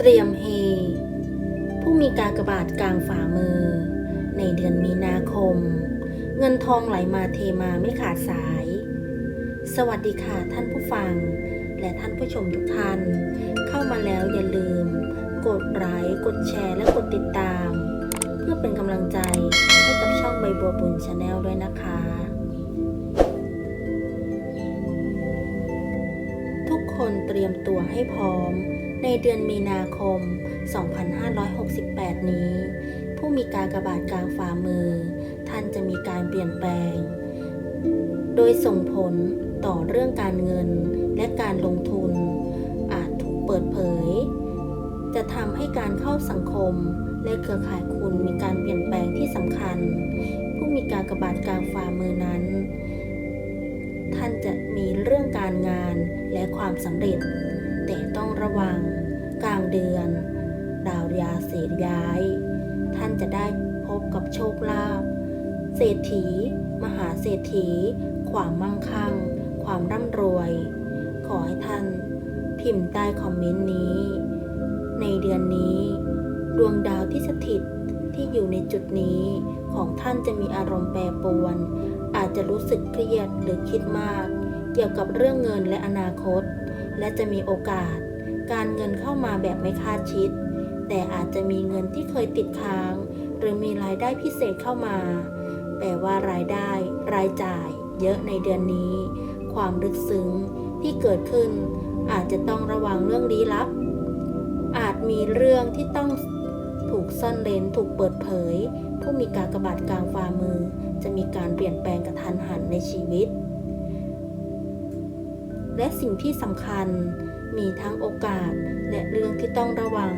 เตรียมเฮ ผู้มีกากบาทกลางฝ่ามือ ในเดือนมีนาคม เงินทองไหลมาเทมาไม่ขาดสาย สวัสดีค่ะท่านผู้ฟัง และท่านผู้ชมทุกท่าน เข้ามาแล้วอย่าลืม กดไลค์กดแชร์และกดติดตาม เพื่อเป็นกำลังใจให้กับช่องใบบัวบุญชาแนลด้วยนะคะทุกคนเตรียมตัวให้พร้อม ในเดือนมีนาคม 2568 นี้ ผู้มีการกระบาดกลางฝ่ามือ ท่านจะมีการเปลี่ยนแปลง โดยส่งผลต่อเรื่องการเงินและการลงทุน อาจถูกเปิดเผย จะทำให้การเข้าสังคมและเครือข่ายคุณมีการเปลี่ยนแปลงที่สำคัญ ผู้มีการกระบาดกลางฝ่ามือนั้น ท่านจะมีเรื่องการงานและความสำเร็จ แต่ต้องระวังกลางเดือน ดาวยาเศษย้าย ท่านจะได้พบกับโชคลาภเศรษฐี มหาเศรษฐี ความมั่งคั่ง ความร่ำรวย ขอให้ท่านพิมพ์ใต้คอมเมนต์นี้ ในเดือนนี้ ดวงดาวที่สถิตที่อยู่ในจุดนี้ของท่านจะมีอารมณ์แปรปรวน อาจจะรู้สึกเครียดหรือคิดมาก เกี่ยวกับเรื่องเงินและอนาคต และจะมีโอกาส การเงินเข้ามาแบบไม่คาดคิด แต่อาจจะมีเงินที่เคยติดค้าง หรือมีรายได้พิเศษเข้ามา แปลว่ารายได้ รายจ่าย เยอะในเดือนนี้ ความลึกซึ้งที่เกิดขึ้น อาจจะต้องระวังเรื่องลี้ลับ อาจมีเรื่องที่ต้องถูกซ่อนเร้นถูกเปิดเผย ผู้มีการกระบาดกลางฝ่ามือ จะมีการเปลี่ยนแปลงกระทันหันในชีวิต และสิ่งที่สำคัญ มีทั้งโอกาสและเรื่องที่ต้องระวัง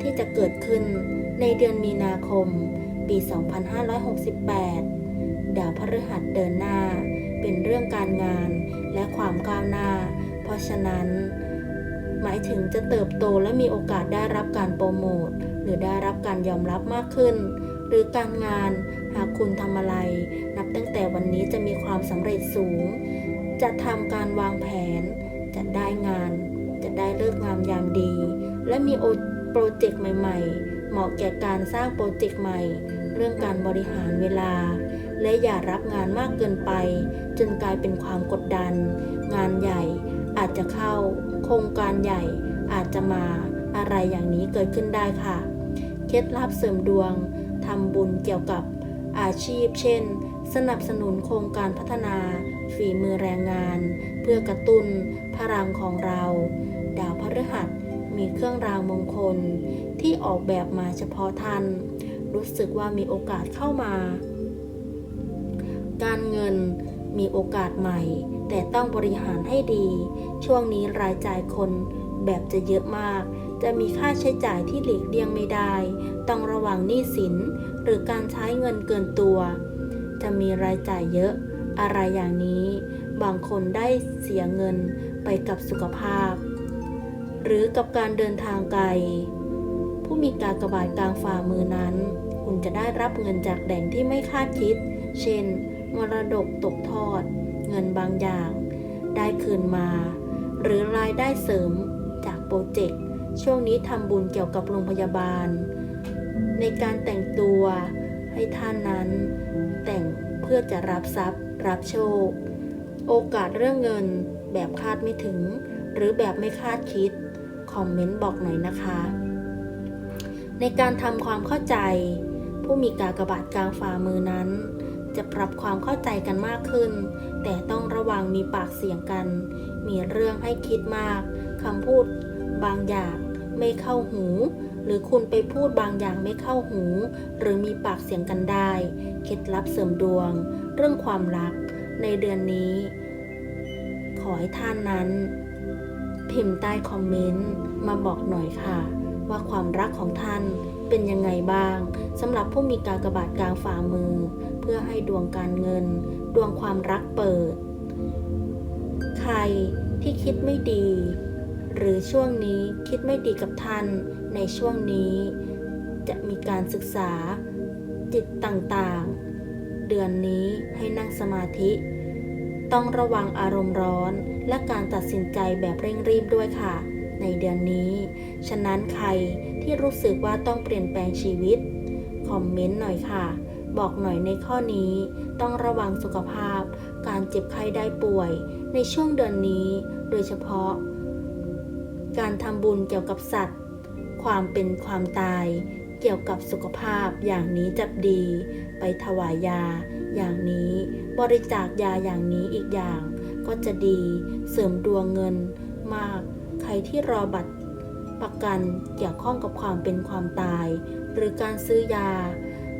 ที่จะเกิดขึ้นในเดือนมีนาคม ปี 2568 ดาวพฤหัสเดินหน้า เป็นเรื่องการงานและความก้าวหน้า เพราะฉะนั้น หมายถึงจะเติบโตและมีโอกาสได้รับการโปรโมท หรือได้รับการยอมรับมากขึ้น หรือการงาน หากคุณทำอะไร นับตั้งแต่วันนี้จะมีความสำเร็จสูง จะทำการวางแผน จะได้งาน จะได้เลิกงามยามดี และมีโปรเจกต์ใหม่ ๆ เหมาะแก่การสร้างโปรเจกต์ใหม่ เรื่องการบริหารเวลา และอย่ารับงานมากเกินไป จนกลายเป็นความกดดัน งานใหญ่อาจจะเข้า โครงการใหญ่อาจจะมาอะไรอย่างนี้เกิดขึ้นได้ค่ะ เคล็ดลับเสริมดวงทำบุญเกี่ยวกับ อาชีพ เช่น สนับสนุนโครงการพัฒนา ฝีมือแรงงาน เพื่อกระตุ้นพลังของเรา ดาวพฤหัสมีเครื่องรางมงคล ที่ออกแบบมาเฉพาะท่าน รู้สึกว่ามีโอกาสเข้ามา การเงินมีโอกาสใหม่ แต่ต้องบริหารให้ดี ช่วงนี้รายจ่ายคนแบบจะเยอะมาก จะมีค่าใช้จ่ายที่หลีกเลี่ยงไม่ได้ ต้องระวังหนี้สิน หรือการใช้เงินเกินตัว จะมีรายจ่ายเยอะ อะไรอย่างนี้ บางคนได้เสียเงินไปกับสุขภาพ หรือกับการเดินทางไกล ผู้มีการกระบาดกลางฝ่ามือนั้น คุณจะได้รับเงินจากแหล่งที่ไม่คาดคิด เช่น มรดกตกทอด เงินบางอย่าง ได้คืนมา หรือรายได้เสริมจากโปรเจกต์ ช่วงนี้ทำบุญเกี่ยวกับโรงพยาบาล ในการแต่งตัวให้ท่านนั้น แต่งเพื่อจะรับทรัพย์ รับโชค โอกาสเรื่องเงินแบบคาดไม่ถึง หรือแบบไม่คาดคิด คอมเมนต์บอกหน่อยนะคะ ในการทำความเข้าใจ ผู้มีกากบาทกลางฝ่ามือนั้น จะปรับความเข้าใจกันมากขึ้น แต่ต้องระวังมีปากเสียงกัน มีเรื่องให้คิดมากคำพูดบางอย่าง ไม่เข้าหู หรือคุณไปพูดบางอย่างไม่เข้าหู หรือมีปากเสียงกันได้ เคล็ดลับเสริมดวง เรื่องความรัก ในเดือนนี้ ขอให้ท่านนั้น พิมพ์ใต้คอมเมนต์มาบอกหน่อยค่ะ ว่าความรักของท่านเป็นยังไงบ้างสำหรับผู้มีการกระบาดกลางฝ่ามือ เพื่อให้ดวงการเงิน ดวงความรักเปิด ใครที่คิดไม่ดี หรือช่วงนี้คิดไม่ดีกับท่านในช่วงนี้ จะมีการศึกษา จิตต่างๆ เดือนนี้ให้นั่งสมาธิ ต้องระวังอารมณ์ร้อนและการตัดสินใจแบบเร่งรีบด้วยค่ะ ในเดือนนี้ ฉะนั้นใครที่รู้สึกว่าต้องเปลี่ยนแปลงชีวิต คอมเมนต์หน่อยค่ะ บอกหน่อยในข้อนี้ต้องระวังสุขภาพ การเจ็บไข้ได้ป่วย ในช่วงเดือนนี้ โดยเฉพาะ การทำบุญเกี่ยวกับสัตว์ ความเป็นความตาย เกี่ยวกับสุขภาพอย่างนี้จะดี ไปถวายยา อย่างนี้บริจาคยาอย่างนี้อีกอย่าง ก็จะดีเสริมดวงเงินมาก ใครที่รอบัตรประกันเกี่ยวข้องกับความเป็นความตาย หรือการซื้อยา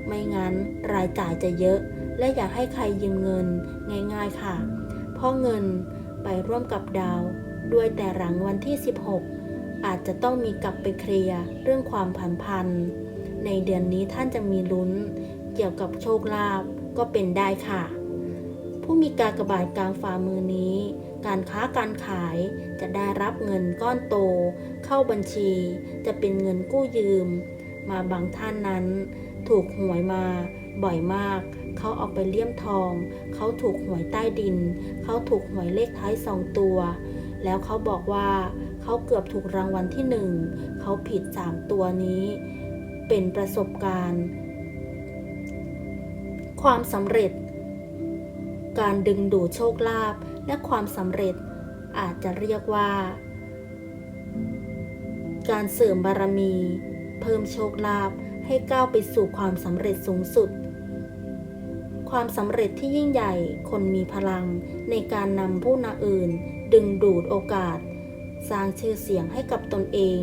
ไม่งั้นรายจ่ายจะเยอะ และอย่าให้ใครยืมเงินง่าย ๆค่ะ เพราะเงินไปร่วมกับดาว ด้วยแต่หลังวันที่ 16 อาจจะต้องมีกลับไปเคลียร์เรื่องความผันพันในเดือนนี้ท่านจะมีลุ้น เกี่ยวกับโชคลาภก็เป็นได้ค่ะ ผู้มีการกระบาดกลางฝ่ามือนี้ การค้าการขายจะได้รับเงินก้อนโต เข้าบัญชี จะเป็นเงินกู้ยืม มาบางท่านนั้น ถูกหวยมาบ่อยมาก เขาเอาไปเลี่ยมทอง เขาถูกหวยใต้ดิน เขาถูกหวยเลขท้ายสองตัว แล้วเขาบอกว่าเขาเกือบถูกรางวัลที่หนึ่งเขาผิดสามตัวนี้ เป็นประสบการณ์ ความสำเร็จ การดึงดูดโชคลาภและความสำเร็จอาจจะเรียกว่า การเสริมบารมี เพิ่มโชคลาภให้ก้าวไปสู่ความสำเร็จสูงสุด ความสำเร็จที่ยิ่งใหญ่ คนมีพลังในการนำผู้นาอื่น ดึงดูดโอกาส สร้างชื่อเสียงให้กับตนเอง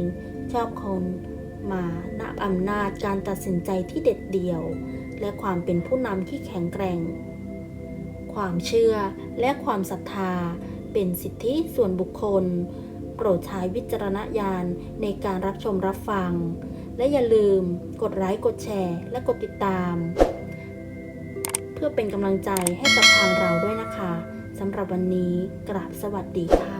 ชอบคนมานับอำนาจการตัดสินใจที่เด็ดเดี่ยว และความเป็นผู้นำที่แข็งแกร่ง ความเชื่อและความศรัทธา เป็นสิทธิส่วนบุคคล โปรดใช้วิจารณญาณในการรับชมรับฟัง และอย่าลืมกดไลค์กดแชร์ และกดติดตาม พื่อเป็นกำลังใจให้กับทางเราด้วยนะคะสำหรับวันนี้กราบสวัสดีค่ะ